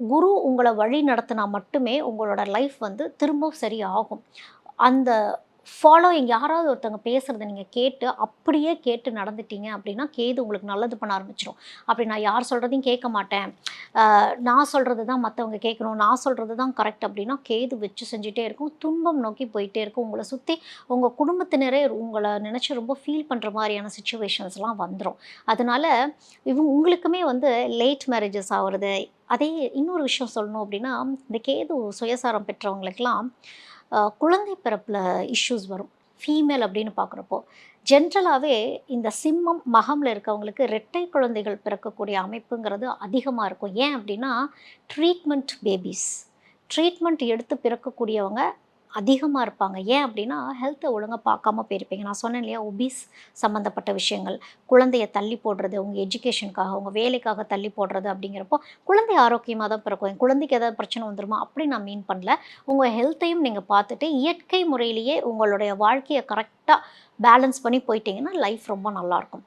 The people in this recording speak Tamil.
குரு உங்களை வழி நடத்தினா மட்டுமே உங்களோட லைஃப் வந்து திரும்ப சரி ஆகும் அந்த ஃபாலோயிங் யாராவது ஒருத்தவங்க பேசுகிறத நீங்கள் கேட்டு அப்படியே கேட்டு நடந்துட்டீங்க அப்படின்னா கேது உங்களுக்கு நல்லது பண்ண ஆரம்பிச்சிடும் அப்படி நான் யார் சொல்கிறதையும் கேட்க மாட்டேன். நான் சொல்கிறது தான் மற்றவங்க கேட்கணும். நான் சொல்கிறது தான் கரெக்ட் அப்படின்னா கேது வச்சு செஞ்சுட்டே இருக்கும். துன்பம் நோக்கி போயிட்டே இருக்கும். உங்களை சுற்றி உங்கள் குடும்பத்தினரே உங்களை நினச்சி ரொம்ப ஃபீல் பண்ணுற மாதிரியான சுச்சுவேஷன்ஸ்லாம் வந்துடும் அதனால் இவங்க உங்களுக்குமே வந்து லேட் மேரேஜஸ் ஆகுறது அதே இன்னொரு விஷயம் சொல்லணும் அப்படின்னா இந்த கேது சுயசாரம் பெற்றவங்களுக்கெல்லாம் குழந்தை பிறப்பில் இஷ்யூஸ் வரும். ஃபீமேல் அப்படின்னு பார்க்குறப்போ ஜென்ரலாகவே இந்த சிம்மம் மகமில் இருக்கவங்களுக்கு இரட்டை குழந்தைகள் பிறக்கக்கூடிய அமைப்புங்கிறது அதிகமாக இருக்கும். ஏன் அப்படின்னா ட்ரீட்மெண்ட் பேபிஸ் ட்ரீட்மெண்ட் எடுத்து பிறக்கக்கூடியவங்க அதிகமாக இருப்பாங்க. ஏன் அப்படின்னா ஹெல்த்தை ஒழுங்காக பார்க்காம போயிருப்பீங்க. நான் சொன்னேன் இல்லையா ஒபீஸ் சம்மந்தப்பட்ட விஷயங்கள். குழந்தைய தள்ளி போடுறது உங்கள் எஜுகேஷனுக்காக உங்கள் வேலைக்காக தள்ளி போடுறது அப்படிங்கிறப்போ குழந்தை ஆரோக்கியமாக தான் பிறக்கும். என் குழந்தைக்கு ஏதாவது பிரச்சனை வந்துருமா? அப்படி நான் மீன் பண்ணல. உங்கள் ஹெல்த்தையும் நீங்கள் பார்த்துட்டு இயற்கை முறையிலேயே உங்களுடைய வாழ்க்கையை கரெக்டாக பேலன்ஸ் பண்ணி போயிட்டீங்கன்னா லைஃப் ரொம்ப நல்லாயிருக்கும்